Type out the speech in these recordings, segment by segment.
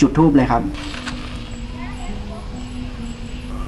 จุดทูบเลยครับ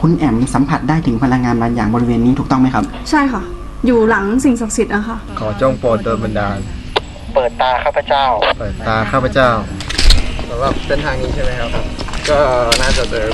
คุณแอมสัมผัสได้ถึงพลังงานบางอย่างบริเวณนี้ถูกต้องไหมครับ ใช่ค่ะ อยู่หลังสิ่งศักดิ์สิทธิ์อะค่ะขอจงโปรดโดนบันดาล เปิดตาข้าพเจ้า เปิดตาข้าพเจ้าสำหรับเส้นทางนี้ใช่ไหมครับ ก็น่าจะเจอ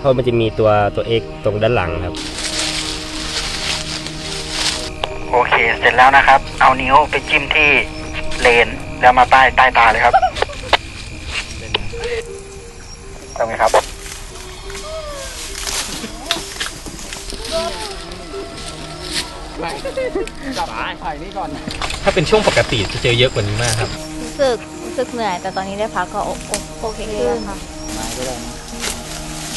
เพราะมันจะมีตัวตัวเอกตรงด้านหลังครับ โอเค เสร็จแล้วนะครับ เอานิ้วไปจิ้มที่เลน แล้วมาใต้ใต้ตาเลยครับทำไงครับถ้าเป็นช่วงปกติจะเจอเยอะกว่านี้มากครับ รู้สึกรู้สึกเหนื่อย แต่ตอนนี้ได้พักก็โอโอโอเคขึ้นค่ะ